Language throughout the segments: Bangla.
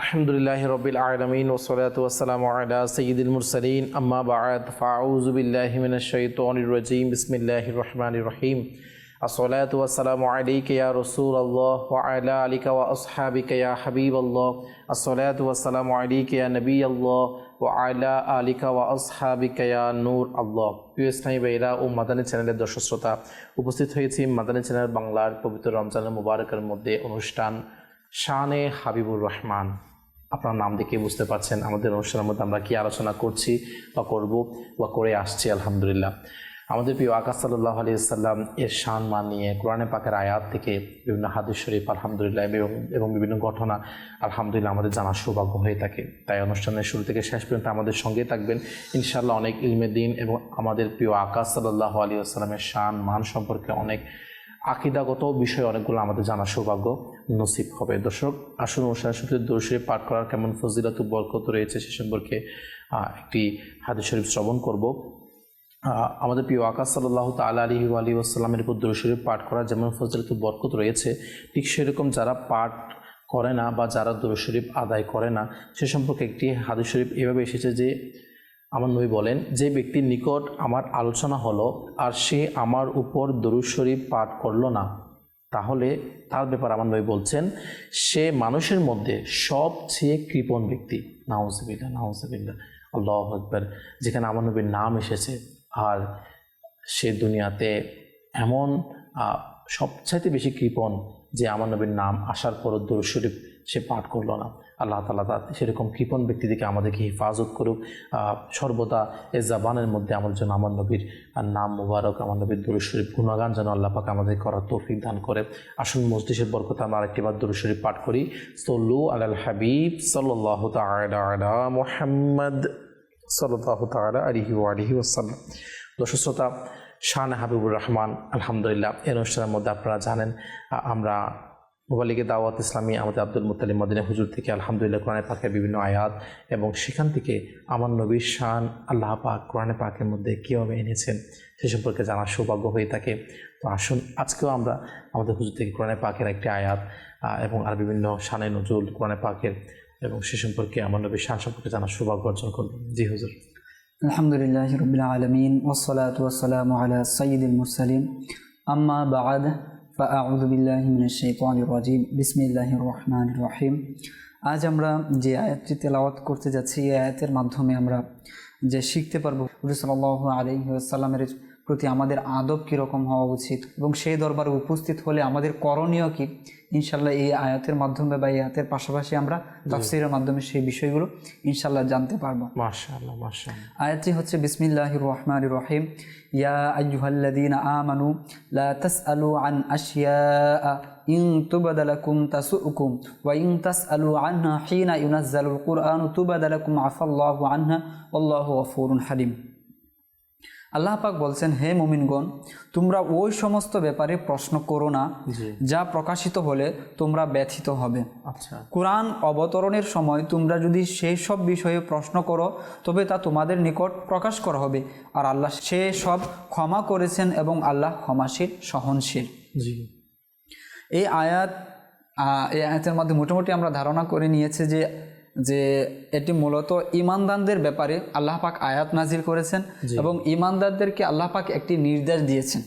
আলহামদুলিল্লাহ রবিল আলমিন ওসলাত ওসালাম আলা সঈদুল মুরসলিন। আম্মা বাদ ফাউজুবিল্লাহমিন শৈতনির রজিম। বিসমিল্লাহ রহমান রহিম। আসলাত ওয়াসালাম আলিকা ইয়া রসুল আল্লাহ আলা আলিকা ওয়া আসহাবিকা ইয়া হাবিব আল্লাহ আসলাত ওয়াসালাম আলিকা ইয়া নবী আল্লাহ ও আলা আলিকা ওয়া আসহাবিকা ইয়া নূর আল্লাহ প্রিয় ইসলামী বেরা ও মাদানী চ্যানেলের দর্শক শ্রোতা, উপস্থিত হয়েছি মাদানী চ্যানেল বাংলার পবিত্র রমজানের মুবারকের মধ্যে অনুষ্ঠান শানে হাবিবুর রহমান। আপনার নাম দেখে বুঝতে পারছেন আমাদের অনুষ্ঠানের মধ্যে আমরা কি আলোচনা করছি বা করব বা করে আসছি, আলহামদুলিল্লাহ। আমাদের প্রিয় আকাশ সাল্লাহ আলি সাল্লাম এর শান মান নিয়ে কোরআনে পাকের আয়াত থেকে বিভিন্ন হাদিস শরীফ, আলহামদুলিল্লাহ, এবং এবং বিভিন্ন ঘটনা, আলহামদুলিল্লাহ, আমাদের জানার সৌভাগ্য হয়ে থাকে। তাই অনুষ্ঠানের শুরু থেকে শেষ পর্যন্ত আমাদের সঙ্গে থাকবেন। ইনশাল্লাহ অনেক ইলমে দিন এবং আমাদের প্রিয় আকাশ সাল্লাহ আলী আসসালামের শান, মান সম্পর্কে অনেক আকিদাগত বিষয়ে অনেকগুলো আমাদের জানার সৌভাগ্য নসিব হবে। দর্শক, আসুন অনুষ্ঠানের শুরুতে দর্শে পাঠ করার কেমন ফজিলত বরকত রয়েছে সে সম্পর্কে একটি হাদিস শরীফ শ্রবণ করব। আমাদের প্রিয় আকাশ সাল্লাহ তাল আলী আলী আসসালামের উপর দর্শরীফ পাঠ করা যেমন ফজিলত বরকত রয়েছে, ঠিক সেরকম যারা পাঠ করে না বা যারা দরুদ শরীফ আদায় করে না, সে সম্পর্কে একটি হাদিস শরীফ এভাবে এসেছে যে আমার নবী বলেন, যে ব্যক্তির নিকট আমার আলোচনা হলো আর সে আমার উপর দরুদ শরীফ পাঠ করল না, তাহলে তার ব্যাপার আমার নবী বলছেন, সে মানুষের মধ্যে সবচেয়ে কৃপণ ব্যক্তি। নাউজবিল্লা নাউজবিল্লা আল্লাহ আকবর। যেখানে আমার নবীর নাম এসেছে আর সে দুনিয়াতে এমন সবচাইতে বেশি কৃপণ যে আমার নবীর নাম আসার পরও দরুদ শরীফ সে পাঠ করল না। আল্লাহ তালা তা সেরকম কৃপণ ব্যক্তি থেকে আমাদেরকে হেফাজত করুক। সর্বদা এ জাবানের মধ্যে আমার জন্য আমার নবীর নাম মুবারক, আমার নবীর দরুদ গুণগান যেন আল্লাহ পাক আমাদের করার তৌফিক দান করে। আসুন মসজিদের বরকত আমরা আরেকটিবার দরুদ শরীফ পাঠ করি। সল্লু আলাল হাবিব সাল্লাহ মোহাম্মদ সাল্লাহ তালা শান হাবিবুর রহমান, আলহামদুলিল্লাহ এই অনুষ্ঠানের মধ্যে আপনারা জানেন আমরা মোবালিকে দাওয়াত ইসলামী আমাদের আব্দুল মুতালিম মদিনা হুজুর থেকে আলহামদুলিল্লাহ কোরআনে পাকের বিভিন্ন আয়াত এবং সেখান থেকে আমার নবীর শান আল্লাহ পাক কোরআনে পাকের মধ্যে কীভাবে এনেছেন সে সম্পর্কে জানার সৌভাগ্য হয়ে থাকে। তো আসুন, আজকেও আমরা আমাদের হুজুর থেকে কোরআনে পাকের একটি আয়াত এবং আর বিভিন্ন শানে নজরুল কোরআনে পাকের এবং সে সম্পর্কে আমার নবীর শান সম্পর্কে জানার সৌভাগ্য অর্জন করব জি হুজুর। আলহামদুলিল্লাহ রবিল আলমিন ওসলাত ওসালাম সঈদুল মুসালিম আম্মা বাদ আউযু বিল্লাহি মিনাশ শাইতানির রহিম। আজ আমরা যে আয়াতটি তেলাওয়াত করতে যাচ্ছি, এই আয়াতের মাধ্যমে আমরা যে শিখতে পারব রসুল্লাহ আলহিহাসাল্লামের প্রতি আমাদের আদব কীরকম হওয়া উচিত এবং সেই দরবারে উপস্থিত হলে আমাদের করণীয় কী ইনশাল্লাহ এই আয়াতের মাধ্যমে বা এই আয়াতের পাশাপাশি আমরা তাফসিরের মাধ্যমে সেই বিষয়গুলো ইনশাল্লাহ জানতে পারব। মাশাআল্লাহ মাশাআল্লাহ। আয়াতটি হচ্ছে বিসমিল্লাহির রহমানির রহিম। ইয়া আইয়ুহাল্লাযীনা আমানু লা তাসআলু আন আশিয়াআ ইন তুবদা লাকুম তাসুকুম ওয়া ইন তাসআলু আনহা হিনা ইউনাজ্জালুল কুরআনু তুবদা লাকুম আফাল্লাহু আনহা আল্লাহু গফুরুন হালিম। আল্লাহ পাক বলছেন হে মুমিনগণ তোমরা ওই সমস্ত ব্যাপারে প্রশ্ন করো না যা প্রকাশিত হলে তোমরা ব্যথিত হবে। আচ্ছা। কোরআন অবতরণের সময় তোমরা যদি সেই সব বিষয়ে প্রশ্ন করো তবে তা তোমাদের নিকট প্রকাশ করা হবে। আর আল্লাহ সে সব ক্ষমা করেছেন এবং আল্লাহ ক্ষমাশীল সহনশীল। জি। এই আয়াত এই আয়াতের মধ্যে মোটামুটি আমরা ধারণা করে নিয়েছে যে যে এটি মূলত ইমানদারদের ব্যাপারে আল্লাহ পাক আয়াত নাজির করেছেন এবং ইমানদারদেরকে আল্লাহ পাক একটি নির্দেশ দিয়েছেন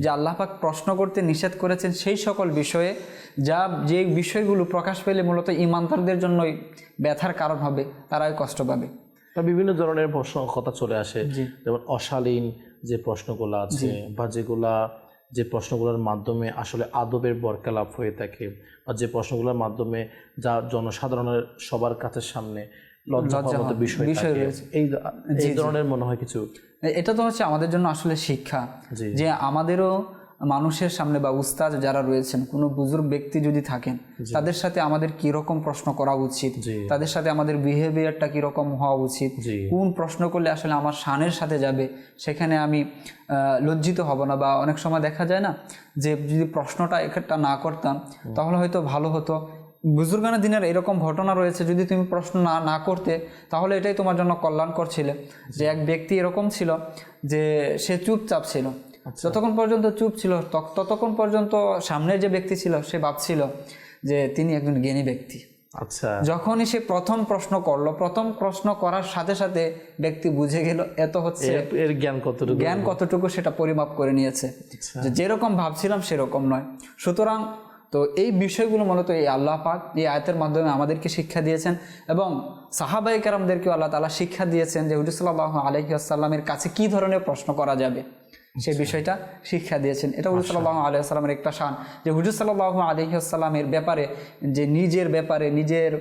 যে আল্লাহ পাক প্রশ্ন করতে নিষেধ করেছেন সেই সকল বিষয়ে যা যে বিষয়গুলো প্রকাশ পেলে মূলত ইমানদারদের জন্যই ব্যথার কারণ হবে তারাই কষ্ট পাবে। বিভিন্ন ধরনের প্রশ্ন কথা চলে আসে। যেমন অশালীন যে প্রশ্নগুলো আছে বা যেগুলা যে প্রশ্নগুলোর মাধ্যমে আসলে আদবের বরকালাপ হয়ে থাকে বা যে প্রশ্নগুলোর মাধ্যমে যা জনসাধারণের সবার কাছে সামনে বিষয়। এই ধরনের মনে হয় কিছু? এটা তো হচ্ছে আমাদের জন্য আসলে শিক্ষা যে আমাদেরও মানুষের সামনে বা উস্তাদ যারা রয়েছেন কোনো বুজুর্গ ব্যক্তি যদি থাকেন তাদের সাথে আমাদের কি রকম প্রশ্ন করা উচিত? তাদের সাথে আমাদের বিহেভিয়ারটা কীরকম হওয়া উচিত? কোন প্রশ্ন করলে আসলে আমার শানের সাথে যাবে? সেখানে আমি লজ্জিত হব না বা অনেক সময় দেখা যায় না যে যদি প্রশ্নটা একটা না করতাম তাহলে হয়তো ভালো হতো। বুজুর্গানের দিনের এরকম ঘটনা রয়েছে যদি তুমি প্রশ্ন না না করতে তাহলে এটাই তোমার জন্য কল্যাণকর ছিল। যে এক ব্যক্তি এরকম ছিল যে সে চুপচাপ ছিল। যতক্ষণ পর্যন্ত চুপ ছিল ততক্ষণ পর্যন্ত সামনে যে ব্যক্তি ছিল সে ভাবছিল যে তিনি একজন জ্ঞানী ব্যক্তি। আচ্ছা। যখনই সে প্রথম প্রশ্ন করল প্রথম প্রশ্ন করার সাথে সাথে ব্যক্তি বুঝে গেল এত হচ্ছে এর- জ্ঞান কতটুকু? জ্ঞান কতটুকু সেটা পরিমাপ করে নিয়েছে। যে যেরকম ভাবছিলাম সেরকম নয়। সুতরাং তো এই বিষয়গুলো মূলত এই আল্লাহ পাক এই আয়তের মাধ্যমে আমাদেরকে শিক্ষা দিয়েছেন এবং সাহাবাই কারামদেরকেও আল্লাহ তালা শিক্ষা দিয়েছেন যে হুজুর সাল্লাহ আলহি কাছে কি ধরনের প্রশ্ন করা যাবে। সেই বিষয়টা শিক্ষা দিয়েছেন। এটা হুজুর সাল্লাহ আলহি আসসালামের একটা শান যে হুজুর সাল্লাহ আলহি আসসালামের ব্যাপারে যে নিজের ব্যাপারে নিজের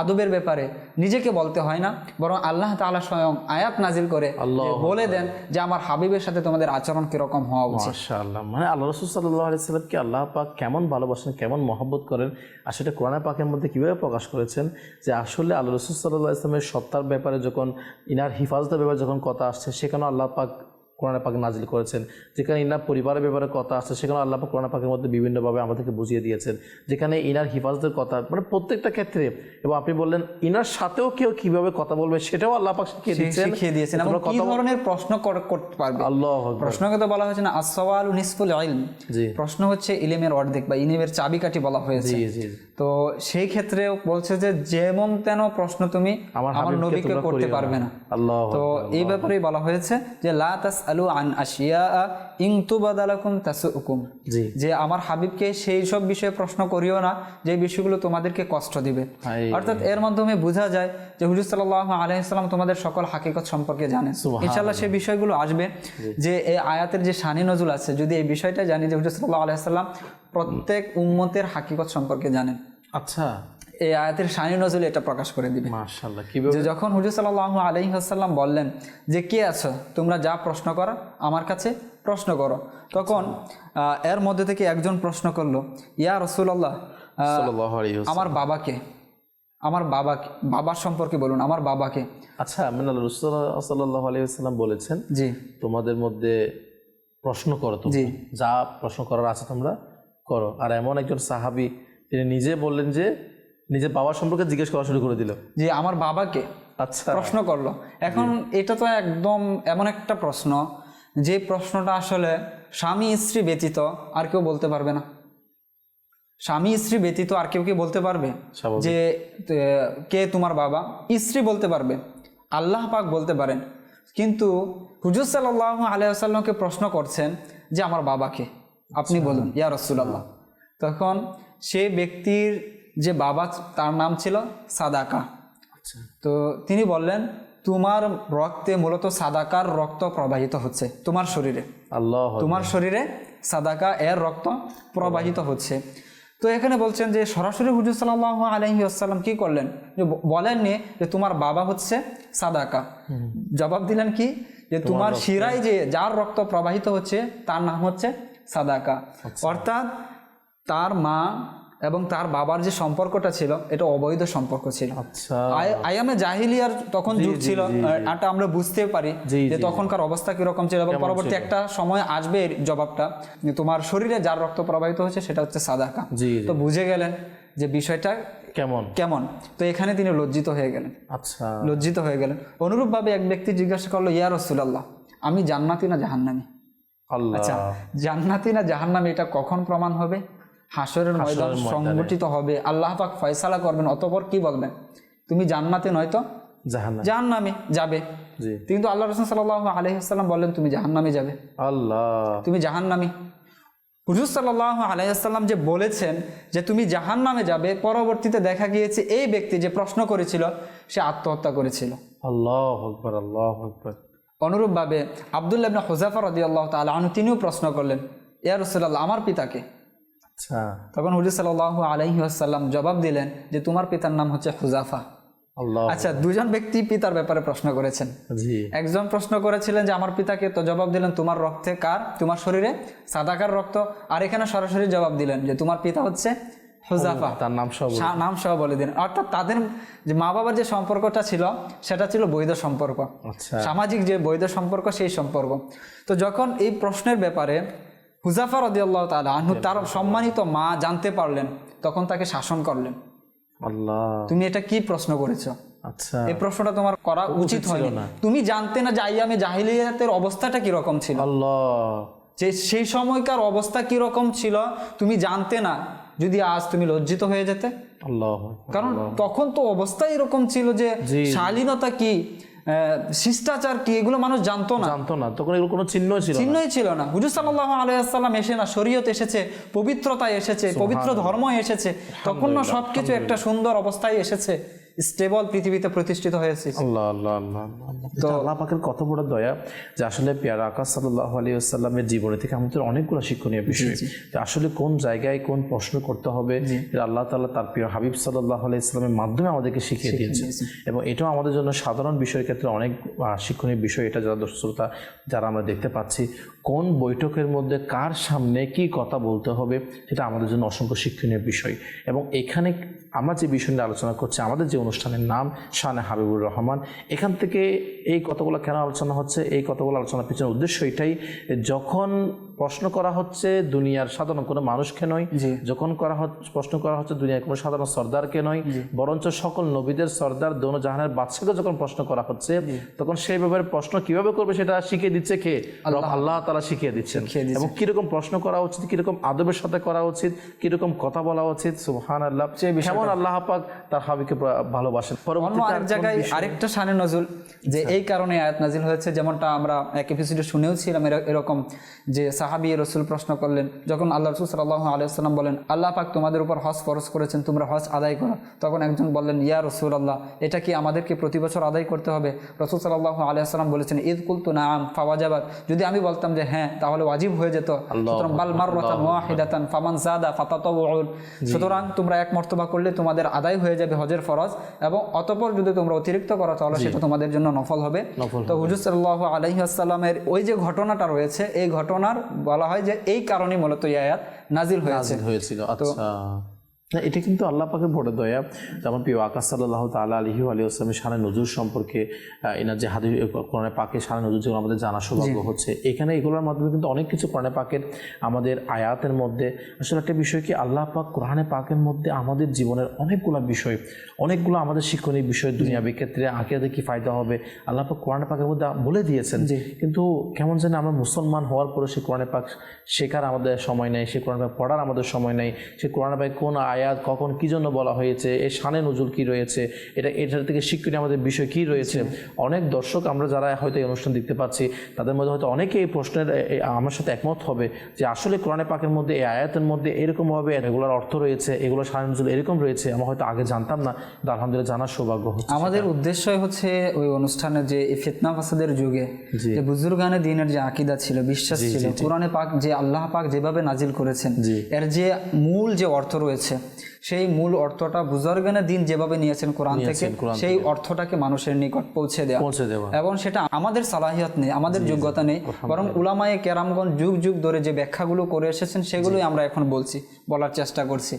আদবের ব্যাপারে নিজেকে বলতে হয় না বরং আল্লাহ তাআলা স্বয়ং আয়াত নাজিল করে আল্লাহ বলে দেন যে আমার হাবিবের সাথে তোমাদের আচরণ কীরকম হওয়া উচিত। মাশাআল্লাহ। মানে আল্লাহ রসুল সাল্লাহ আলাইসাল্লামকে আল্লাহ পাক কেমন ভালোবাসেন কেমন মহব্বত করেন আর সেটা কোরআন পাকের মধ্যে কীভাবে প্রকাশ করেছেন? যে আসলে আল্লাহ রসুল সাল্লাহ ইসলামের সত্তার ব্যাপারে যখন ইনার হিফাজতের ব্যাপারে যখন কথা আসছে সেখানে আল্লাহ পাক কোরআন পাক নাজিল করেছেন। যেখানে ইনার পরিবারের ব্যাপারে কথা আসছে সেখানে আল্লাহ পাক কোরআন পাকের মধ্যে বিভিন্নভাবে আমাদেরকে বুঝিয়ে দিয়েছেন। যেখানে ইনার হিফাজতের কথা মানে প্রত্যেকটা ক্ষেত্রে এবং আপনি বললেন ইনার সাথেও কেউ কীভাবে কথা বলবে সেটাও আল্লাহ পাক শিখিয়ে দিচ্ছেন। শিখিয়ে দিয়েছেন। এবং তোমরা কি ধরনের প্রশ্ন করতে পারবে? আল্লাহ আকবার। প্রশ্নকে তো বলা হয়েছে না আসওয়াল নিসফুল ইলম। জি। প্রশ্ন হচ্ছে ইলিমের অর্ধেক বা ইলিমের চাবিকাঠি বলা হয়েছে। জি জি তো সেই ক্ষেত্রে বলছে যে যেমন তেন প্রশ্ন তুমি আমার আমার নবীকে করতে পারবে না। আল্লাহ তো এই ব্যাপারেই বলা হয়েছে যে লা তাস আলু আন আশিয়া তাসুকুম। যে আমার হাবিবকে সেই সব বিষয়ে প্রশ্ন করিও না যে বিষয়গুলো তোমাদেরকে কষ্ট দিবে। অর্থাৎ এর মাধ্যমে বোঝা যায় যে হুজুর সাল্লাহ আলাইসাল্লাম তোমাদের সকল হাকিকত সম্পর্কে জানে। ইনশাল্লাহ সেই বিষয়গুলো আসবে। যে এই আয়াতের যে শানি নজুল আছে যদি এই বিষয়টা জানি যে হুজুর সাল্লাহ আলাইসাল্লাম প্রত্যেক উম্মতের হাকিকত সম্পর্কে জানেন। আচ্ছা। এই আয়াতের শানি নজুল এটা প্রকাশ করে দিবে। কীভাবে? যে যখন হুজুর সাল্লাহ আলহিহাসাল্লাম বললেন যে কে আছো? তোমরা যা প্রশ্ন করো আমার কাছে প্রশ্ন করো। তখন এর মধ্যে থেকে একজন প্রশ্ন করল ইয়া রসুল্লাহ আমার বাবাকে আমার বাবাকে বাবার সম্পর্কে বলুন আমার বাবাকে। আচ্ছা মানে আল্লাহ রাসূল সাল্লাল্লাহু আলাইহি ওয়াসাল্লাম বলেছেন জি। তোমাদের মধ্যে প্রশ্ন করো তুমি জি। যা প্রশ্ন করার আছে তোমরা করো। আর এমন একজন সাহাবী তিনি নিজে বললেন যে নিজের বাবার সম্পর্কে জিজ্ঞেস করা শুরু করে দিল। যে আমার বাবাকে আচ্ছা। প্রশ্ন করল। এখন এটা তো একদম এমন একটা প্রশ্ন যে প্রশ্নটা আসলে স্বামী স্ত্রী ব্যতীত আর কেউ বলতে পারবে না। স্বামী স্ত্রী ব্যতীত আর কেউ কি বলতে পারবে? যে কে তোমার বাবা? স্ত্রী বলতে পারবে আল্লাহ পাক বলতে পারেন। কিন্তু হুজুর সাল্লাহ আলাইসাল্লামকে প্রশ্ন করছেন যে আমার বাবাকে। আপনি বলুন ইয়া রসুল্লাহ তখন সে ব্যক্তির যে বাবা তার নাম ছিল সাদাকা। আচ্ছা। তো তিনি বললেন তোমার রক্তে মূলত সাদাকার রক্ত প্রবাহিত হচ্ছে তোমার শরীরে। আল্লাহ তোমার শরীরে সাদাকা এর রক্ত প্রবাহিত হচ্ছে। তো এখানে বলছেন যে সরাসরি হুজুর সাল্লাহ আলহি আসসালাম কি করলেন? যে বলেননি যে তোমার বাবা হচ্ছে সাদাকা। জবাব দিলেন কি? যে তোমার শিরায় যে যার রক্ত প্রবাহিত হচ্ছে তার নাম হচ্ছে সাদাকা। অর্থাৎ তার মা এবং তার বাবার যে সম্পর্কটা ছিল এটা অবৈধ সম্পর্ক ছিল। আচ্ছা। আয়ামে জাহিলিয়ার তখন যুগ ছিল এটা আমরা বুঝতে পারি যে তখনকার অবস্থা কীরকম ছিল এবং পরবর্তী একটা সময় আসবে এর জবাবটা। যে তোমার শরীরে যার রক্ত প্রবাহিত হচ্ছে সেটা হচ্ছে সাদাকা। তো বুঝে গেলেন যে বিষয়টা কেমন? কেমন। তো এখানে তিনি লজ্জিত হয়ে গেলেন। আচ্ছা। লজ্জিত হয়ে গেলেন। অনুরূপভাবে এক ব্যক্তি জিজ্ঞাসা করল ইয়া রসুলাল্লাহ আমি জান্নাতি না জাহান্নামি? আল্লাহ। আচ্ছা জান্নাতি না জাহান্নামি এটা কখন প্রমাণ হবে? হাসরের ময়দান সংগঠিত হবে। আল্লাহ পাক ফয়সালা করবেন। অতপর কি বলবেন? তুমি জান্নাতে নয়তো জাহান্নাম। জাহান্নামে যাবে। কিন্তু আল্লাহ রসুল সাল্লাহ আলহিহাল্লাম বললেন তুমি জাহান্নামে যাবে। আল্লাহ। তুমি জাহান্নামি। হুজুর সাল্লাহ আলাইসাল্লাম যে বলেছেন যে তুমি জাহান্নামে যাবে পরবর্তীতে দেখা গিয়েছে এই ব্যক্তি যে প্রশ্ন করেছিল সে আত্মহত্যা করেছিল। আল্লাহ আকবার আল্লাহ আকবার। অনুরূপভাবে আবদুল্লাহ ইবনা হুজাফা রদি আল্লাহ তালা আনু তিনিও প্রশ্ন করলেন ইয়া রসুল্লাহ আমার পিতাকে? তখন হুজুর সাল্লাহ আলহি আসাল্লাম জবাব দিলেন যে তোমার পিতার নাম হচ্ছে হুজাফা আচ্ছা দুজন ব্যক্তি পিতার ব্যাপারে প্রশ্ন করেছেন। একজন প্রশ্ন করেছিলেন যে আমার পিতাকে তো জবাব দিলেন তোমার রক্তে কার? তোমার শরীরে? সাদাকার রক্ত? আর এখানে সরাসরি জবাব দিলেন যে তোমার পিতা হচ্ছে হুজাফা তার নাম নাম সহ বলে দিন অর্থাৎ তাদের যে মা বাবার যে সম্পর্কটা ছিল সেটা ছিল বৈধ সম্পর্ক। আচ্ছা। সামাজিক যে বৈধ সম্পর্ক সেই সম্পর্ক। তো যখন এই প্রশ্নের ব্যাপারে হুজাফা রদিয়াল্লাহ তালা আনহু তার সম্মানিত মা জানতে পারলেন তখন তাকে শাসন করলেন। আল্লাহ। তুমি এটা কি প্রশ্ন করেছ? আচ্ছা। এই প্রশ্নটা তোমার করা উচিত হয়নি। তুমি জানতে না যে আইয়ামে জাহিলিয়াতের অবস্থাটা কীরকম ছিল? আল্লাহ। যে সেই সময়কার অবস্থা কীরকম ছিল তুমি জানতে না যদি আজ তুমি লজ্জিত হয়ে যেতে। কারণ তখন তো অবস্থা এরকম ছিল যে শালীনতা কি? আহ, শিষ্টাচার কি? এগুলো মানুষ জানতো না। জানতো না। তখন এগুলো কোনো চিহ্নই ছিল চিহ্নই ছিল না। হুজুর সাল্লাহ আলাইসাল্লাম এসে না শরীয়ত এসেছে পবিত্রতা এসেছে পবিত্র ধর্ম এসেছে তখন না সবকিছু একটা সুন্দর অবস্থায় এসেছে। স্টেবল পৃথিবীতে প্রতিষ্ঠিত হয়েছে। আল্লাহ আল্লাহ আল্লাহ আল্লাহ আল্লাহ। পাকের কত বড় দয়া যে আসলে পেয়ারা আকাশ সাল্লাহ আলী আসাল্লামের জীবনে থেকে আমাদের অনেকগুলো শিক্ষণীয় বিষয়। যে আসলে কোন জায়গায় কোন প্রশ্ন করতে হবে আল্লাহ তাআলা তার প্রিয় হাবিব সাল্লাহ আলি ইসলামের মাধ্যমে আমাদেরকে শিখিয়ে দিয়েছে। এবং এটাও আমাদের জন্য সাধারণ বিষয়ের ক্ষেত্রে অনেক শিক্ষণীয় বিষয়। এটা যারা দর্শক শ্রোতা যারা আমরা দেখতে পাচ্ছি কোন বৈঠকের মধ্যে কার সামনে কি কথা বলতে হবে সেটা আমাদের জন্য অসংখ্য শিক্ষণীয় বিষয়। এবং এখানে আমরা যে বিষয় নিয়ে আলোচনা করছি, আমাদের যে অনুষ্ঠানের নাম শানে হাবিবুর রহমান, এখান থেকে এই কতগুলো কেন আলোচনা হচ্ছে, এই কতগুলো আলোচনার পিছনে উদ্দেশ্য এটাই, যখন প্রশ্ন করা হচ্ছে দুনিয়ার সাধারণ কোনো মানুষকে নয়। যখন করা হচ্ছে প্রশ্ন করা হচ্ছে দুনিয়ার কোনো সাধারণ সর্দারকে নয়। বরঞ্চ সকল নবীদের সর্দার দোনো জাহানের বাদশাকে যখন প্রশ্ন করা হচ্ছে তখন সেই ব্যাপারে প্রশ্ন কীভাবে করবে সেটা শিখিয়ে দিচ্ছে কে? আল্লাহ। তালা শিখিয়ে দিচ্ছেন। এবং কীরকম প্রশ্ন করা উচিত কীরকম আদবের সাথে করা উচিত কীরকম কথা বলা উচিত সুবহান আল্লাহ কেমন আল্লাহ পাক তার হাবিকে ভালোবাসেন। আরেক জায়গায় আরেকটা শানে নজুল যে এই কারণে আয়াত নাজিল হয়েছে যেমনটা আমরা এক এপিসোডে শুনেও ছিলাম এর- এরকম যে সাহাবি রসুল প্রশ্ন করলেন যখন আল্লাহ রসুল সাল্লাহ আলিয়াল্লাম বলেন আল্লাহ পাক তোমাদের উপর হজ ফরজ করেছেন তোমরা হজ আদায় করো। তখন একজন বললেন ইয়া রসুল আল্লাহ এটা কি আমাদেরকে প্রতি বছর আদায় করতে হবে? রসুল সাল্লাহ আলিয়াল্লাম বলেছেন ঈদ কুল তু নাম ফাওয়াজাবাদ যদি আমি বলতাম যে হ্যাঁ তাহলে ওয়াজিব হয়ে যেত। সুতরাং বাল মাররাতান ওয়াহিদাতান ফামান জাদা সুতরাং তোমরা এক মর্তবা করলে তোমাদের আদায় হয়ে যাবে হজের ফরজ এবং অতপর যদি তোমরা অতিরিক্ত করো তাহলে সেটা তোমাদের জন্য নফল হবে। তো হুজুর সাল্লাহ আলহি আসসালামের ওই যে ঘটনাটা রয়েছে এই ঘটনার বলা হয় যে এই কারণে মূলত এই আয়াত নাজিল হয়েছে। হয়েছিল আচ্ছা। না এটা কিন্তু আল্লাহ পাকে বড় দয়া। যেমন প্রিয় আকাশ সাল্লাহ তালা আলহি আলী আসলামের সানে নজরুল সম্পর্কে এনার যে হাদি কোরআনে পাকে সারা নজরুল যেগুলো আমাদের জানা সৌভাগ্য হচ্ছে এখানে এগুলোর মাধ্যমে কিন্তু অনেক কিছু কোরআনে পাকের আমাদের আয়াতের মধ্যে আসলে একটা বিষয় কি আল্লাহ পাক কোরআনে পাকের মধ্যে আমাদের জীবনের অনেকগুলো বিষয় অনেকগুলো আমাদের শিক্ষণীয় বিষয় দুনিয়াবি ক্ষেত্রে আঁকিয়াতে কি ফায়দা হবে আল্লাহ পাক কোরআনে পাকের মধ্যে বলে দিয়েছেন। যে কিন্তু কেমন যেন আমরা মুসলমান হওয়ার পরে সে কোরআনে পাক শেখার আমাদের সময় নেই সে কোরআন পাক পড়ার আমাদের সময় নেই সে কোরআন পাক কোন আয়াত কখন কি জন্য বলা হয়েছে? এর শানে নজুল কি রয়েছে? এটা এটার থেকে শিক্ষণীয় আমাদের বিষয় কি রয়েছে? অনেক দর্শক আমরা যারা হয়তো এই অনুষ্ঠান দেখতে পাচ্ছি তাদের মধ্যে হয়তো অনেকে এই প্রশ্নের আমার সাথে একমত হবে যে আসলে কোরআনে পাকের মধ্যে এই আয়াতের মধ্যে এরকমভাবে এগুলোর অর্থ রয়েছে এগুলো শানে নজুল এরকম রয়েছে আমরা হয়তো আগে জানতাম না আলহামদুলিল্লাহ জানার সৌভাগ্য হচ্ছে। আমাদের উদ্দেশ্যই হচ্ছে ওই অনুষ্ঠানে যে ফিতনা ফাসাদের যুগে। যে বুজুর্গানে দিনের যে আকিদা ছিল বিশ্বাস ছিল কোরআনে পাক যে আল্লাহ পাক যেভাবে নাজিল করেছেন এর যে মূল যে অর্থ রয়েছে সেই মূল অর্থটা বুজুর্গানে দিন যেভাবে নিয়েছেন কোরআন থেকে সেই অর্থটাকে মানুষের নিকট পৌঁছে দেওয়া। পৌঁছে দেওয়া। এবং সেটা আমাদের সালাহিয়ত নেই আমাদের যোগ্যতা নেই। বরং উলামায়ে কেরামগণ যুগ যুগ ধরে যে ব্যাখ্যাগুলো করে এসেছেন সেগুলোই আমরা এখন বলছি বলার চেষ্টা করছি।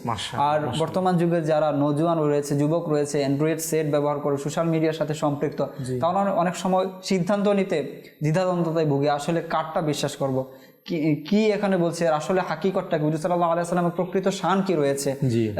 আর বর্তমান যুগের যারা নজওয়ান রয়েছে যুবক রয়েছে অ্যান্ড্রয়েড সেট ব্যবহার করে সোশ্যাল মিডিয়ার সাথে সম্পৃক্ত তাহলে অনেক সময় সিদ্ধান্ত নিতে দ্বিধাদ্বন্দ্বতায় ভুগে আসলে কারটা বিশ্বাস করব? কি এখানে বলছে? আসলে হাকিকতটা কি? হুজুর সাল্লাহ আলাইসাল্লামের প্রকৃত শান কি রয়েছে?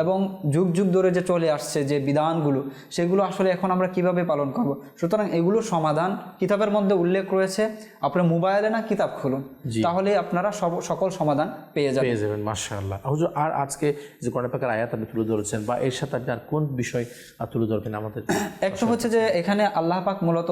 এবং যুগ যুগ ধরে যে চলে আসছে যে বিধানগুলো সেগুলো আসলে এখন আমরা কীভাবে পালন করব? সুতরাং এগুলো সমাধান কিতাবের মধ্যে উল্লেখ রয়েছে। আপনার মোবাইলে না কিতাব খুলুন তাহলে আপনারা সব সকল সমাধান পেয়ে যাবেন। পেয়ে যাবেন মাশাআল্লাহ। হুজুর আর আজকে যে কোরআন পাকের আয়াত আপনি তুলে ধরেছেন বা এর সাথে আপনি আর কোন বিষয় তুলে ধরবেন আমাদের একটা হচ্ছে যে এখানে আল্লাহ পাক মূলত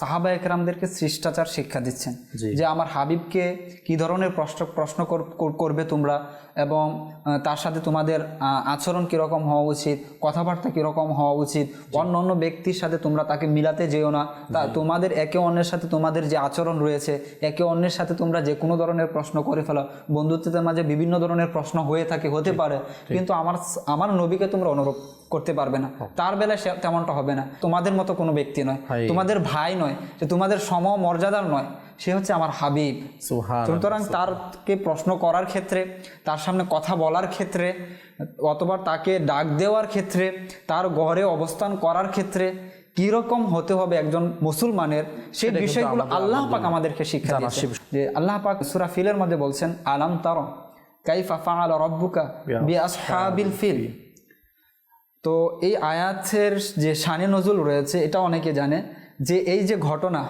সাহাবা একরামদেরকে শিষ্টাচার শিক্ষা দিচ্ছেন। যে আমার হাবিবকে কি ধরনের প্রশ্ন প্রশ্ন কর- করবে তোমরা। এবং তার সাথে তোমাদের আচরণ কীরকম হওয়া উচিত কথাবার্তা কীরকম হওয়া উচিত অন্য অন্য ব্যক্তির সাথে তোমরা তাকে মিলাতে যেও না। তা তোমাদের একে অন্যের সাথে তোমাদের যে আচরণ রয়েছে একে অন্যের সাথে তোমরা যে কোনো ধরনের প্রশ্ন করে ফেলো। বন্ধুত্বের মাঝে বিভিন্ন ধরনের প্রশ্ন হয়ে থাকে হতে পারে কিন্তু আমার আমার নবীকে তোমরা অনুরোধ করতে পারবে না। তার বেলায় সে তেমনটা হবে না। তোমাদের মতো কোনো ব্যক্তি নয়। তোমাদের ভাই নয় যে তোমাদের সম মর্যাদার নয়। সে হচ্ছে আমার হাবিব। সুতরাং তারকে প্রশ্ন করার ক্ষেত্রে তার সামনে কথা বলার ক্ষেত্রে অথবা তাকে ডাক দেওয়ার ক্ষেত্রে তার ঘরে অবস্থান করার ক্ষেত্রে কীরকম হতে হবে একজন মুসলমানের সেই বিষয়গুলো আল্লাহ পাক আমাদেরকে শিক্ষা দিয়েছে। যে আল্লাহ পাক সূরা ফিলের মধ্যে বলছেন আলাম তার কাইফা ফাআলা রাব্বুকা বিআসহাবিল ফিল? তো এই আয়াতের যে শানে নজুল রয়েছে এটা অনেকে জানে যে এই যে ঘটনা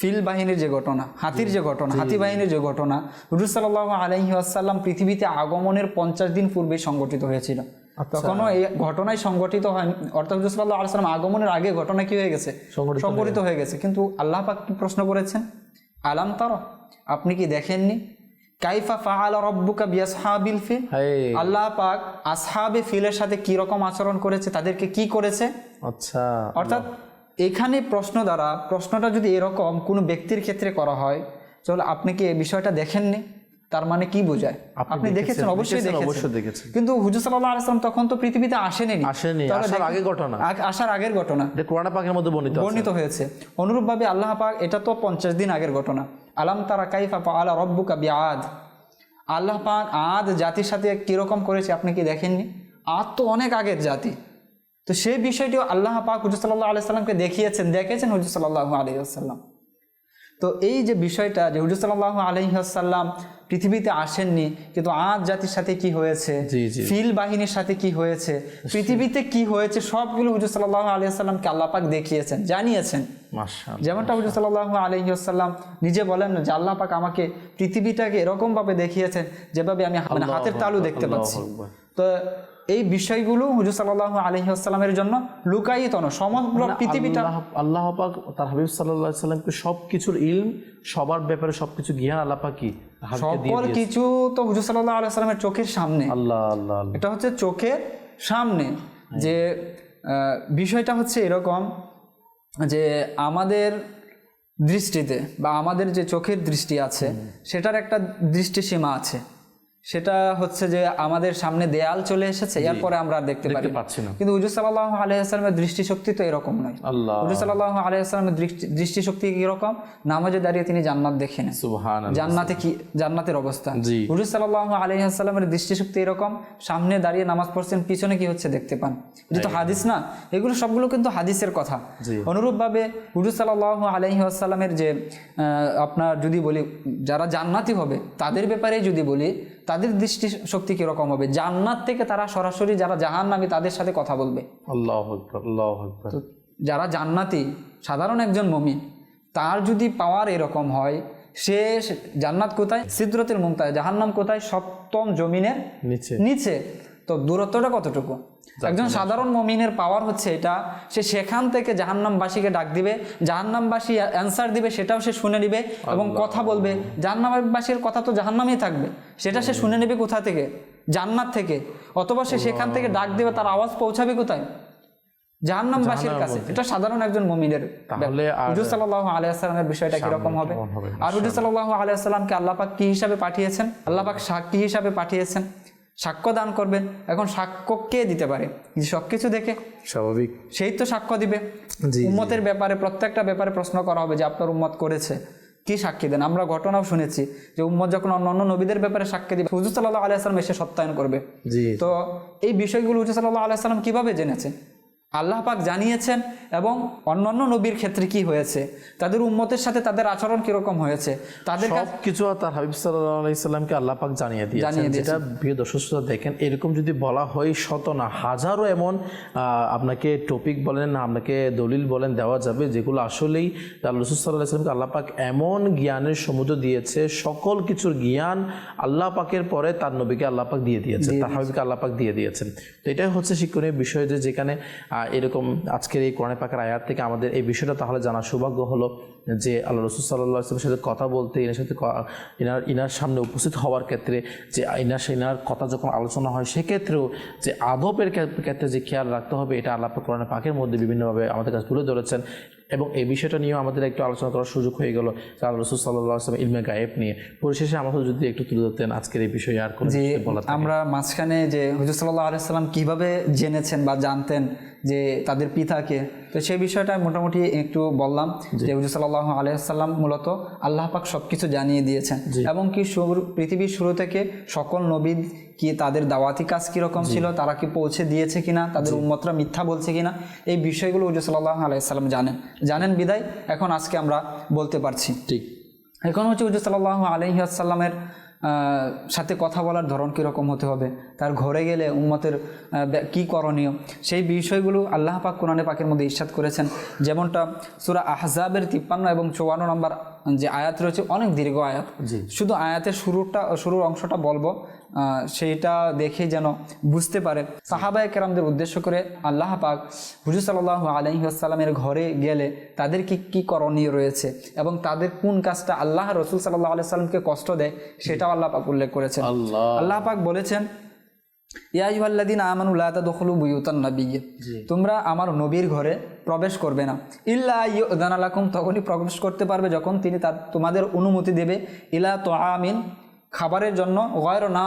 ফিল বাহিনীর যে ঘটনা হাতির যে ঘটনা হাতি বাহিনীর যে ঘটনা হুজুর সাল্লাহ আলহি আসাল্লাম পৃথিবীতে আগমনের পঞ্চাশ দিন পূর্বেই সংগঠিত হয়েছিল। আচ্ছা। তখনও এই ঘটনায় সংগঠিত হয়নি অর্থাৎ হুজুর সাল্লাহ আলাইসালাম আগমনের আগে ঘটনা কি হয়ে গেছে? সংগঠিত সংগঠিত হয়ে গেছে। কিন্তু আল্লাহ পাক কি প্রশ্ন করেছেন? আলাম তার আপনি কি দেখেননি? কাইফা ফাআল রব্বুকা বিয়াসহাবিল ফিল? আল্লাহ পাক আসহাবে ফিলের সাথে কি রকম আচরণ করেছে? তাদেরকে কি করেছে? আচ্ছা। অর্থাৎ এখানে প্রশ্ন দ্বারা প্রশ্নটা যদি এরকম কোনো ব্যক্তির ক্ষেত্রে করা হয় তাহলে আপনি কি এই বিষয়টা দেখেননি? তার মানে কি বোঝায়? আপনি দেখেছেন অবশ্যই অবশ্যই দেখেছেন। কিন্তু হুজুর সাল্লাহ আসলাম তখন তো পৃথিবীতে আসেনি আসেনি আসার দেখেন- আগে ঘটনা। আসার আগের ঘটনা। এটা কোরআন পাকের মধ্যে বর্ণিত। বর্ণিত হয়েছে। অনুরূপভাবে আল্লাহ পাক এটা তো পঞ্চাশ দিন আগের ঘটনা। আলাম তারা কাইফা আলা রব্বুকা বিআদ। আল্লাহ পাক আদ জাতির সাথে কীরকম করেছে আপনি কি দেখেননি? আদ তো অনেক আগের জাতি। তো সেই বিষয়টিও আল্লাহ পাক হুজুর সাল্লাহ আলি সাল্লামকে দেখিয়েছেন দেখেছেন হুজুর সাল্লাহ আলি আসাল্লাম তো এই যে বিষয়টা যে হুজুর সাল্লাহ আলহিহাসাল্লাম পৃথিবীতে আসেননি কিন্তু আজ জাতির সাথে কি হয়েছে। ফিল বাহিনীর সাথে কি হয়েছে পৃথিবীতে কি হয়েছে সবগুলো হুজুর সাল্লাহ আলিয়াল্লামকে আল্লাপাক দেখিয়েছেন জানিয়েছেন। যেমনটা হুজুর সাল্লাহ আলহিহাসাল্লাম নিজে বলেন যে আল্লাহ পাক আমাকে পৃথিবীটাকে এরকমভাবে দেখিয়েছেন যেভাবে আমি হাতের তালু দেখতে পাচ্ছি তো এই বিষয়গুলো হুজুর সাল্লাহ আলহিহাস্লামের জন্য লুকায়িত নয়। সমগ্র পৃথিবীটা আল্লাহ পাক তার হাবিব আলাইহি সাল্লামকে সবকিছুর ইলম সবার ব্যাপারে সবকিছু জ্ঞান আল্লাহ পাক সকল কিছু তো হুজুর সাল্লাহ আলাইসাল্লামের চোখের সামনে। আল্লাহ আল্লাহ আল্লাহ। এটা হচ্ছে চোখের সামনে। যে বিষয়টা হচ্ছে এরকম যে আমাদের দৃষ্টিতে বা আমাদের যে চোখের দৃষ্টি আছে সেটার একটা দৃষ্টিসীমা আছে। সেটা হচ্ছে যে আমাদের সামনে দেয়াল চলে এসেছে এরপরে আমরা দেখতে পারি পাচ্ছি না। কিন্তু হুজুর সাল্লাহ আলাইসালামের দৃষ্টিশক্তি তো এরকম নয়। আল্লাহ। হুজুর সাল্লাহ আলাইসালামের দৃষ্টি দৃষ্টিশক্তি কীরকম নামাজে দাঁড়িয়ে তিনি জান্নাত দেখে নেন। সুবহান জান্নাতে কি জান্নাতের অবস্থা। হুজুর সাল্লাহ আলহিহাস্লামের দৃষ্টিশক্তি এরকম সামনে দাঁড়িয়ে নামাজ পড়ছেন পিছনে কি হচ্ছে দেখতে পান? এটা তো হাদিস না। এগুলো সবগুলো কিন্তু হাদিসের কথা। অনুরূপভাবে হুজুর সাল্লাহ আলহিহাস্লামের যে আহ, আপনার যদি বলি যারা জান্নাতি হবে তাদের ব্যাপারে যদি বলি তাদের দৃষ্টি শক্তি কীরকম হবে? জান্নাত থেকে তারা সরাসরি যারা জাহান নামে তাদের সাথে কথা বলবে। যারা জান্নাতি সাধারণ একজন মমি তার যদি পাওয়ার এরকম হয় সে জান্নাত কোথায়? সিদ্রতের মুমতায় জাহান্নাম কোথায়? সপ্তম জমিনের নিচে। নিচে। তো দূরত্বটা কতটুকু? একজন সাধারণ মমিনের পাওয়ার হচ্ছে এটা। সে সেখান থেকে জাহান্নামবাসীকে ডাক দিবে জাহান্নামবাসী অ্যান্সার দিবে সেটাও সে শুনে নিবে এবং কথা বলবে। জাহান্নামবাসীর কথা তো জাহান্নামেই থাকবে। সেটা সে শুনে নেবে কোথা থেকে? জান্নাত থেকে। অথবা সে সেখান থেকে ডাক দিবে তার আওয়াজ পৌঁছাবে কোথায়? জাহান্নামবাসীর কাছে। এটা সাধারণ একজন মমিনের তাহলে হুজুর সাল্লাহ আলিয়াস্লামের বিষয়টা কীরকম হবে? হবে? আর হুজুর সাল্লাহ আল্লাপাক কি হিসাবে পাঠিয়েছেন? আল্লাপাক সাক্ষী হিসাবে পাঠিয়েছেন। সাক্ষ্য দান করবেন এখন সাক্ষ্য কে দিতে পারে? সব কিছু দেখে স্বাভাবিক। সেই তো সাক্ষ্য দিবে। উম্মতের ব্যাপারে প্রত্যেকটা ব্যাপারে প্রশ্ন করা হবে যে আপনার উম্মত করেছে। কি সাক্ষী দেন? আমরা ঘটনাও শুনেছি যে উম্মত যখন অন্য অন্য নবীদের ব্যাপারে সাক্ষী দিবে হুজুর সাল্লাহ আলিয়াস্লাম এসে সত্যায়ন করবে। তো এই বিষয়গুলো হুজুর সাল্লাহ আলাইসাল্লাম কীভাবে জেনেছেন আল্লাহ পাক জানিয়েছেন এবং অন্যান্য নবীর ক্ষেত্রে কি হয়েছে? তাদের উম্মতের সাথে তাদের আচরণ কীরকম হয়েছে? তাদের সব কিছু তার হাবিব সাল্লাহ আল্লাহ পাক জানিয়ে দিয়েছেন। জানিয়ে যেটা প্রিয় দর্শক দেখেন এরকম যদি বলা হয় শত না হাজারো এমন আপনাকে টপিক বলেন না আপনাকে দলিল বলেন দেওয়া যাবে যেগুলো আসলেই তার রসুল সাল্লাহ আলাইসাল্লামকে আল্লাহ পাক এমন জ্ঞানের সমুদ্র দিয়েছে সকল কিছুর জ্ঞান আল্লাহ পাকের পরে তার নবীকে আল্লাহ পাক দিয়ে দিয়েছেন তার হাবিবকে আল্লাহ পাক দিয়ে দিয়েছেন। তো এটাই হচ্ছে শিক্ষণীয় বিষয় যে যেখানে এরকম আজকের এই কোরআন পাকের আয়াত থেকে আমাদের এই বিষয়টা তাহলে জানার সৌভাগ্য হলো যে আল্লাহ রসুল সাল্লাহ আসলামের সাথে কথা বলতে এনার সাথে ইনার ইনার সামনে উপস্থিত হওয়ার ক্ষেত্রে যে ইনার ইনার কথা যখন আলোচনা হয় সেক্ষেত্রেও যে আদবের ক্ষেত্রে- যে খেয়াল রাখতে হবে এটা আল্লাহ কোরআন পাকের মধ্যে বিভিন্নভাবে আমাদের কাছে তুলে ধরেছেন এবং এই বিষয়টা নিয়েও আমাদের একটু আলোচনা করার সুযোগ হয়ে গেল যে আল্লাহ রসুল সাল্লাহ আসলাম ইলমে গায়েব নিয়ে। পরিশেষে আমাদের যদি একটু তুলে ধরতেন আজকের এই বিষয়ে আর কোনো আমরা মাঝখানে যে হুজুর সাল্লাহ আলাইসাল্লাম কীভাবে জেনেছেন বা জানতেন যে তাদের পিতাকে। তো সেই বিষয়টা মোটামুটি একটু বললাম যে হুজুর সাল্লাহ আলাইসাল্লাম মূলত আল্লাহ পাক সব কিছু জানিয়ে দিয়েছেন। এবং কি শুরু পৃথিবীর শুরু থেকে সকল নবী কি তাদের দাওয়াতি কাজ কীরকম ছিল তারা কি পৌঁছে দিয়েছে কিনা তাদের উম্মতরা মিথ্যা বলছে কিনা এই বিষয়গুলো হুজুর সাল্লাহ আলাইসাল্লাম জানেন। জানেন বিদায় এখন আজকে আমরা বলতে পারছি। ঠিক। এখন হচ্ছে হুজুর সাল্লাহ আলহিহাসাল্লামের সাথে কথা বলার ধরন কীরকম হতে হবে? তার ঘরে গেলে উম্মতের কি করণীয়? সেই বিষয়গুলো আল্লাহ পাক কোরআনে পাকের মধ্যে ইস্বাদ করেছেন। যেমনটা সুরা আহজাবের তিপ্পান্ন এবং চৌয়ান্ন নম্বর যে আয়াত রয়েছে অনেক দীর্ঘ আয়াত। শুধু আয়াতের শুরুটা শুরুর অংশটা বলব। সেইটা দেখে যেন বুঝতে পারে। সাহাবায় কেরামদের উদ্দেশ্য করে আল্লাহ পাক হুজুর সাল্লাহ আলহিহাসাল্লামের ঘরে গেলে তাদের কি কি করণীয় রয়েছে এবং তাদের কোন কাজটা আল্লাহ রসুল সাল্লাহ আলি সাল্লামকে কষ্ট দেয় সেটাও আল্লাহ পাক উল্লেখ করেছেন। আল্লাহ। আল্লাহ পাক বলেছেন ইয়াইহাল্লাদিন আমানু লা তাদখুলু বুয়ুতান তোমরা আমার নবীর ঘরে প্রবেশ করবে না। ইল্লা ইউদান আলাকুম তখনই প্রবেশ করতে পারবে যখন তিনি তার তোমাদের অনুমতি দেবে। ইলা তো আমিন খাবারের জন্য গয়র না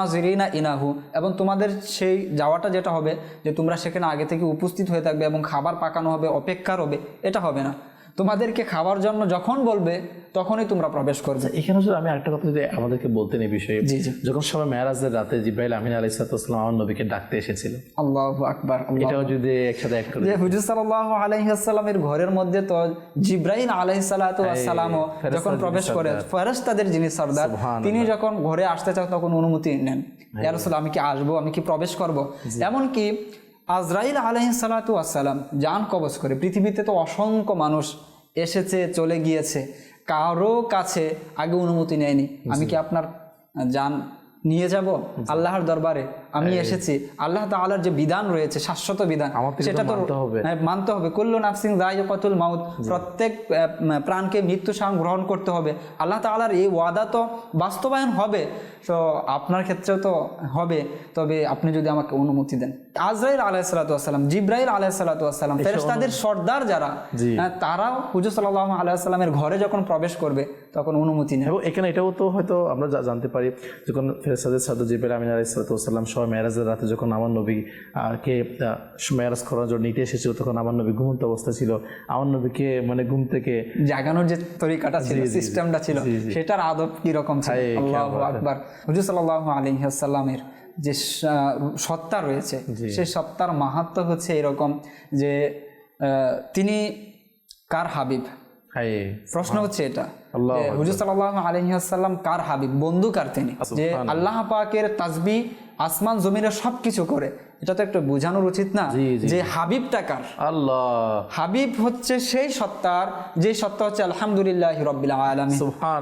ইনাহু, এবং তোমাদের সেই যাওয়াটা যেটা হবে, যে তোমরা সেখানে আগে থেকে উপস্থিত হয়ে থাকবে এবং খাবার পাকানো হবে অপেক্ষার হবে এটা হবে না। তোমাদেরকে খাবার জন্য যখন বলবে তখনই তোমরা প্রবেশ করবে। এখানে যদি আমি একটা কথা যদি আমাদেরকে বলতেন এই বিষয়ে। যখন সবাই মেয়ারাজের রাতে জিব্রাইল আমিন আলাই সালাম আমার নবীকে ডাকতে এসেছিল। আল্লাহ আকবার এটাও যদি একসাথে এক করে হুজুর সাল্লাহ আলাইসাল্লামের ঘরের মধ্যে তো জিব্রাহিম আলাইসালামও যখন প্রবেশ করে ফেরেশতাদের যিনি সর্দার তিনি যখন ঘরে আসতে চান তখন অনুমতি নেন। ইয়ারসুল আমি কি আসব? আমি কি প্রবেশ করব? এমনকি আজরাইল আলাইসালাতু আসসালাম যান কবচ করে। পৃথিবীতে তো অসংখ্য মানুষ এসেছে চলে গিয়েছে। কারও কাছে আগে অনুমতি নেয়নি। আমি কি আপনার যান নিয়ে যাব আল্লাহর দরবারে? আমি এসেছি। আল্লাহ তাআলার যে বিধান রয়েছে শাশ্বত বিধান সেটা তো মানতে হবে। হ্যাঁ, মানতে হবে। কুল্লু নাফসিং কতুল মাউত প্রত্যেক প্রাণকে মৃত্যু সাং গ্রহণ করতে হবে। আল্লাহ তাআলার এই ওয়াদা তো বাস্তবায়ন হবে। তো আপনার ক্ষেত্রেও তো হবে। তবে আপনি যদি আমাকে অনুমতি দেন। আজরাইল আলাইসালাতাম জিব্রাইল আলাইসালাতাম ফেরেশতাদের সর্দার যারা হ্যাঁ, তারাও হুজুর সাল্লাহ আলাইসাল্লামের ঘরে যখন প্রবেশ করবে তখন অনুমতি নেয় এবং এখানে এটাও তো হয়তো আমরা জানতে পারি যখন ফেরেসাদের সাদু জিবের আমিন আলাই সালাতাম সবাই মেয়ারাজের রাতে যখন আমার নবী কে মেয়ারাজ করার জন্য নিতে এসেছিল তখন আমার নবী ঘুমন্ত অবস্থা ছিল। আমার নবীকে মানে ঘুম থেকে জাগানোর যে তরিকাটা ছিল সিস্টেমটা ছিল সেটার আদব কীরকম ছিল? আকবার। হুজুর সাল্লাহ আলিহাসাল্লামের যে সত্তা রয়েছে সেই সত্তার মাহাত্ম হচ্ছে এরকম যে তিনি কার হাবিব? প্রশ্ন হচ্ছে এটা হুজুর সাল্লাহ আলহিহাসাল্লাম কার হাবিব? বন্ধু কার তিনি? যে আল্লাহ পাকের তাজবি আসমান জমিনে সবকিছু করে। এটা তো একটু বোঝানোর উচিত না। যে হাবিব টাকার আল্লাহ। হাবিব হচ্ছে সেই সত্তার যে সত্তা হচ্ছে আলহামদুলিল্লাহ রব্বিল আলামিন।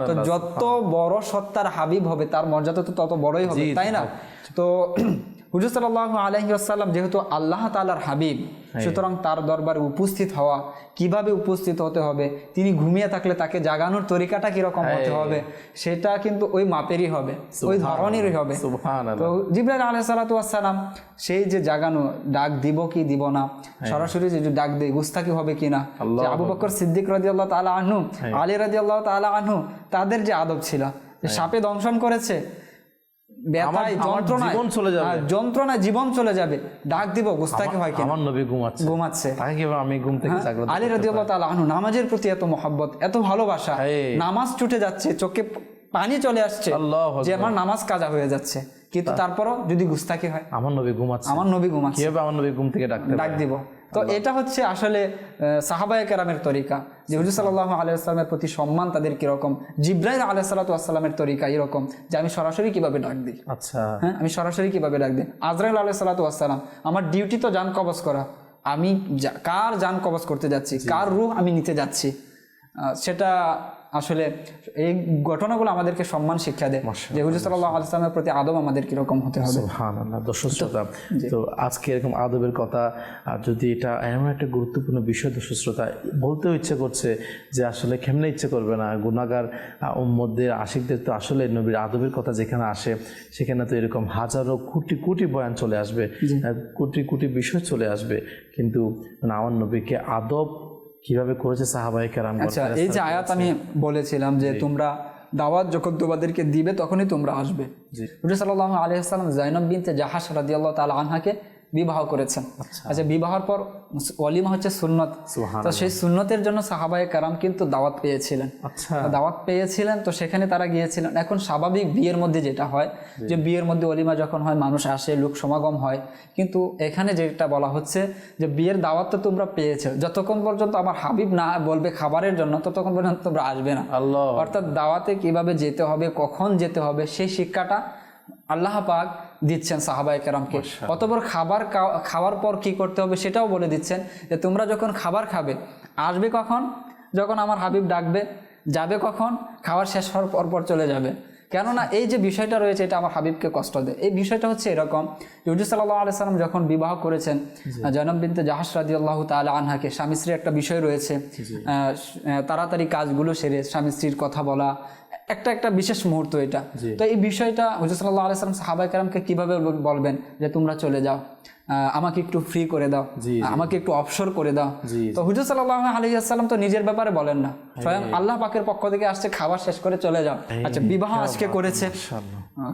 তো যত বড় সত্তার হাবিব হবে তার মর্যাদা তো তত বড়ই হবে তাই না? তো হুজুর সাল্লাহ আলহিউসাল্লাম যেহেতু আল্লাহ তালার হাবিব সুতরাং তার দরবারে উপস্থিত হওয়া কীভাবে উপস্থিত হতে হবে তিনি ঘুমিয়ে থাকলে তাকে জাগানোর তরিকাটা কীরকম হতে হবে সেটা কিন্তু ওই মাপেরই হবে ওই ধরনেরই হবে। তো জিব্রাইল আলাহ সালাতাম সেই যে জাগানো ডাক দিব কি দিব না সরাসরি যে ডাক দেয় গুস্তাকি হবে কি না আবু বকর সিদ্দিক রাজি আল্লাহ তালা আনহু আলী রাজি আল্লাহ তালা আনহু তাদের যে আদব ছিল সাপে দংশন করেছে ব্যথায় আমার- আমার যন্ত্রণায় জীবন চলে যাবে। হ্যাঁ, যন্ত্রণায় জীবন চলে যাবে। ডাক দিব গুস্তাকি হয় কি আমার নবী ঘুমাচ্ছে। ঘুমাচ্ছে। তাকে কীভাবে আমি ঘুম থেকে জাগ্রত আলী রাজি আল্লাহ আনহু নামাজের প্রতি এত মহাব্বত এত ভালোবাসা। নামাজ ছুটে যাচ্ছে চোখে পানি চলে আসছে যে আমার নামাজ কাজা হয়ে যাচ্ছে। কিন্তু তারপরও যদি গুস্তাকি হয় আমার নবী ঘুমাচ্ছে। আমার নবী ঘুমাচ্ছে। কীভাবে আমার নবী ঘুম থেকে ডাক দিব। তো এটা হচ্ছে আসলে সাহাবায় কেরামের তরিকা। যে হুজুর সাল্লাহ আলাইসলামের প্রতি সম্মান তাদের কীরকম? জিব্রাহিম আলাহ সাল্লাতামের তরিকা এরকম যে আমি সরাসরি কীভাবে ডাক দিই। আচ্ছা। হ্যাঁ আমি সরাসরি কীভাবে ডাক দিই? আজরাইল আলাহ সাল্লাতাম আমার ডিউটি তো যান কবজ করা। আমি কার যান কবজ করতে যাচ্ছি? কার রুহ আমি নিতে যাচ্ছি? সেটা আসলে এই ঘটনাগুলো আমাদেরকে সম্মান শিক্ষা দেয় যে হুজুর সাল্লাহ আলাইসলামের প্রতি আদব আমাদের কীরকম হতে হবে। দর্শক শ্রোতা তো আজকে এরকম আদবের কথা আর যদি এটা এমন একটা গুরুত্বপূর্ণ বিষয় দর্শক শ্রোতা বলতেও ইচ্ছে করছে যে আসলে কেমনে ইচ্ছে করবে না। গুণাগার উম্মদের আশিকদের তো আসলে নবীর আদবের কথা যেখানে আসে সেখানে তো এরকম হাজারো কোটি কোটি বয়ান চলে আসবে কোটি কোটি বিষয় চলে আসবে। কিন্তু আমার নবীকে আদব কীভাবে করেছে সাহাবাই কেরাম আচ্ছা এই যে আয়াত আমি বলেছিলাম যে তোমরা দাওয়াত যখন তোমাদেরকে দিবে তখনই তোমরা আসবে। জি। হুজুর সাল্লাহ আলহিহাল্লাম জাইনব বিনতে জাহাস রাদিয়াল্লাহ তাআলা আনহাকে বিবাহ করেছেন। আচ্ছা। বিবাহর পর অলিমা হচ্ছে সুন্নত। তো সেই সুন্নতের জন্য সাহাবায়ে কারাম কিন্তু দাওয়াত পেয়েছিলেন। আচ্ছা। দাওয়াত পেয়েছিলেন তো সেখানে তারা গিয়েছিলেন। এখন স্বাভাবিক বিয়ের মধ্যে যেটা হয় যে বিয়ের মধ্যে অলিমা যখন হয় মানুষ আসে লোক সমাগম হয়। কিন্তু এখানে যেটা বলা হচ্ছে যে বিয়ের দাওয়াত তো তোমরা পেয়েছ। যতক্ষণ পর্যন্ত আমার হাবিব না বলবে খাবারের জন্য ততক্ষণ পর্যন্ত তোমরা আসবে না। আল্লাহ। অর্থাৎ দাওয়াতে কীভাবে যেতে হবে কখন যেতে হবে সেই শিক্ষাটা আল্লাহ পাক দিচ্ছেন সাহাবাই কেরামকে। অতপর খাবার খাও- খাওয়ার পর কি করতে হবে সেটাও বলে দিচ্ছেন যে তোমরা যখন খাবার খাবে আসবে কখন? যখন আমার হাবিব ডাকবে যাবে কখন? খাবার শেষ হওয়ার পর পর চলে যাবে। কেননা এই যে বিষয়টা রয়েছে এটা আমার হাবিবকে কষ্ট দেয়। এই বিষয়টা হচ্ছে এরকম ইউজু সাল্লাহ আলাইসাল্লাম যখন বিবাহ করেছেন জনম বিনতে জাহাস রাদি আল্লাহ তালা আনহাকে স্বামী স্ত্রীর একটা বিষয় রয়েছে তাড়াতাড়ি কাজগুলো সেরে স্বামী স্ত্রীর কথা বলা একটা একটা বিশেষ মুহূর্ত এটা। তো এই বিষয়টা হুজুর সাল্লাহ আলাইসালাম সাহাবাই কালামকে কীভাবে বল- বলবেন যে তোমরা চলে যাও? আমাকে একটু ফ্রি করে দাও। আমাকে একটু অবসর করে দাও। তো হুজুর সাল্লাহ আলী তো নিজের ব্যাপারে বলেন না। স্বয়ং আল্লাহ পাকের পক্ষ থেকে আসছে খাবার শেষ করে চলে যাও। আচ্ছা বিবাহ আজকে করেছে।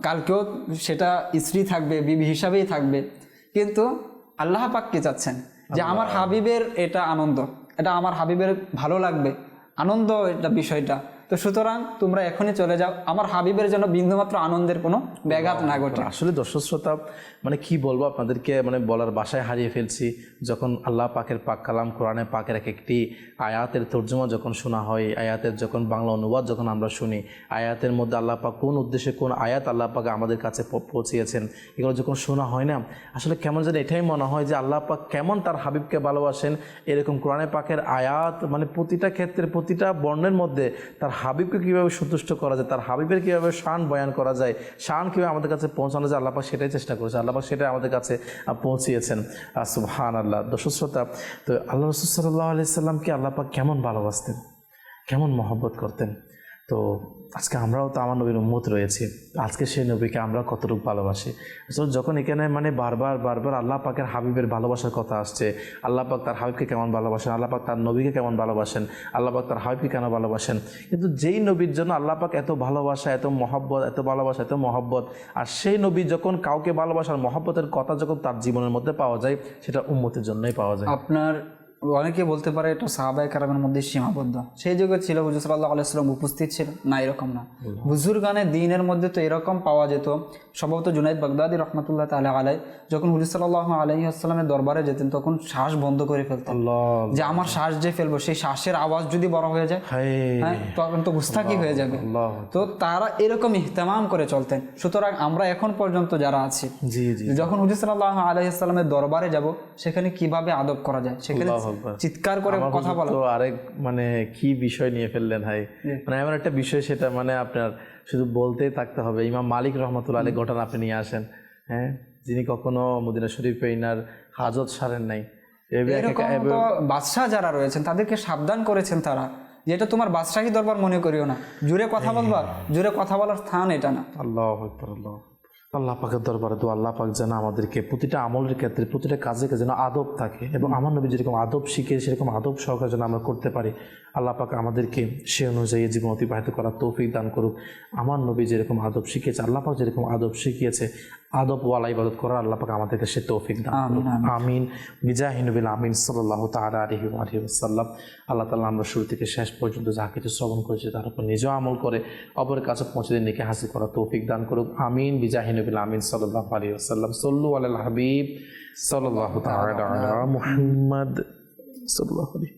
কালকেও সেটা স্ত্রী থাকবে বিবি হিসাবেই থাকবে। কিন্তু আল্লাহ পাক কি চাচ্ছেন? যে আমার হাবিবের এটা আনন্দ এটা আমার হাবিবের ভালো লাগবে। আনন্দ এটা বিষয়টা। তো সুতরাং তোমরা এখনই চলে যাও। আমার হাবিবের জন্য বিন্দুমাত্র আনন্দের কোনো ব্যাঘাত না ঘটে। আসলে দর্শক শ্রোতা মানে কি বলব আপনাদেরকে মানে বলার বাসায় হারিয়ে ফেলছি। যখন আল্লাহ পাকের পাক কালাম কোরআনে পাকের এক একটি আয়াতের তর্জমা যখন শোনা হয় আয়াতের যখন বাংলা অনুবাদ যখন আমরা শুনি আয়াতের মধ্যে আল্লাহ পাক কোন উদ্দেশ্যে কোন আয়াত আল্লাহ পাক আমাদের কাছে পৌঁছিয়েছেন এগুলো যখন শোনা হয় না আসলে কেমন যেন এটাই মনে হয় যে আল্লাহ পাক কেমন তার হাবিবকে ভালোবাসেন। এরকম কোরআনে পাকের আয়াত মানে প্রতিটা ক্ষেত্রে প্রতিটা বর্ণের মধ্যে তার হাবিবকে কীভাবে সন্তুষ্ট করা যায়, তার হাবিবের কীভাবে শান বয়ান করা যায়, শান কীভাবে আমাদের কাছে পৌঁছানো যায় আল্লাপাক সেটাই চেষ্টা করেছে। আল্লাপাক সেটাই আমাদের কাছে পৌঁছিয়েছেন। সুহান আল্লাহ দশ শ্রোতা, তো আল্লাহ রসুল সাল্লাহ আলি সাল্লামকে আল্লাপাক কেমন ভালোবাসতেন, কেমন মহব্বত করতেন? তো আজকে আমরাও তো আমার নবীর উম্মত রয়েছে। আজকে সেই নবীকে আমরা কতটুকু ভালোবাসি? আসলে যখন এখানে মানে বারবার বারবার আল্লাহ পাকের হাবিবের ভালোবাসার কথা আসছে, আল্লাহ পাক তার হাবিবকে কেমন ভালোবাসেন? আল্লাহ পাক তার নবীকে কেমন ভালোবাসেন? আল্লাহ পাক তার হাবিবকে কেন ভালোবাসেন? কিন্তু যেই নবীর জন্য আল্লাহ পাক এত ভালোবাসা, এত মহব্বত, এত ভালোবাসা, এত মহব্বত, আর সেই নবী যখন কাউকে ভালোবাসার মহব্বতের কথা যখন তার জীবনের মধ্যে পাওয়া যায়, সেটা উম্মতের জন্যই পাওয়া যায়। আপনার অনেকে বলতে পারে এটা সাহাবাই কারামের মধ্যে সীমাবদ্ধ। সেই যুগে ছিল হুজুর সাল্লাহ আলাইসাল্লাম উপস্থিত ছিল। না এরকম না। হুজুর গানে দিনের মধ্যে তো এরকম পাওয়া যেত। সম্ভবত জুনাইদ বাগদাদি রহমতুল্লাহ তালা আলাই যখন হুজুর সাল্লাহ আলহি আসসালামের দরবারে যেতেন তখন শ্বাস বন্ধ করে ফেলতেন। যে আমার শ্বাস যে ফেলব সেই শ্বাসের আওয়াজ যদি বড় হয়ে যায় হ্যাঁ। তখন তো গুস্তাকি হয়ে যাবে। তো তারা এরকম ইহতেমাম করে চলতেন। সুতরাং আমরা এখন পর্যন্ত যারা আছি যখন হুজুর সাল্লাহ আলাইসাল্লামের দরবারে যাব সেখানে কীভাবে আদব করা যায়? সেখানে। চিৎকার করে কথা বলা। তো আরেক মানে কি বিষয় নিয়ে ফেললেন ভাই মানে এমন একটা বিষয় সেটা মানে আপনার শুধু বলতেই থাকতে হবে। ইমাম মালিক রহমতুল্লাহ আলী ঘটনা আপনি নিয়ে আসেন হ্যাঁ? যিনি কখনো মদিনা শরীফে ইনার হাজত সারেন নাই। বাদশাহ যারা রয়েছেন তাদেরকে সাবধান করেছেন তারা। যে এটা তোমার বাদশাহী দরবার মনে করিও না। জুড়ে কথা বলবা জুড়ে কথা বলার স্থান এটা না। আল্লাহ আল্লাহ আল্লাহ পাকের দরবারে তো আল্লাহ পাক যেন আমাদেরকে প্রতিটা আমলের ক্ষেত্রে প্রতিটা কাজে যেন আদব থাকে এবং আমার নবী যেরকম আদব শিখে সেরকম আদব সহকারে যেন আমরা করতে পারি আল্লাহ পাক আমাদেরকে সে অনুযায়ী জীবন অতিবাহিত করার তৌফিক দান করুক। আমার নবী যেরকম আদব শিখিয়েছে আল্লাহ পাক যেরকম আদব শিখিয়েছে আদব ওয়ালা ইবাদত করার আল্লাহ পাক আমাদেরকে সে তৌফিক দান আমিন মিজাহিনবিল আমিন। সাল্লাহ তালা আলহি আলহি সাল্লাম আল্লাহ তালা আমরা শুরু থেকে শেষ পর্যন্ত যা কিছু শ্রবণ করেছি তার উপর নিজেও আমল করে অপরের কাছে পৌঁছে দিন নিকে হাসিল করা তৌফিক দান করুক। আমিন। বিজাহিনবিল আমিন সাল্লাহ আলী আসাল্লাম সল্লু আল হাবিব সাল্লাহ তালা মুহাম্মদ সাল্লাহ আলী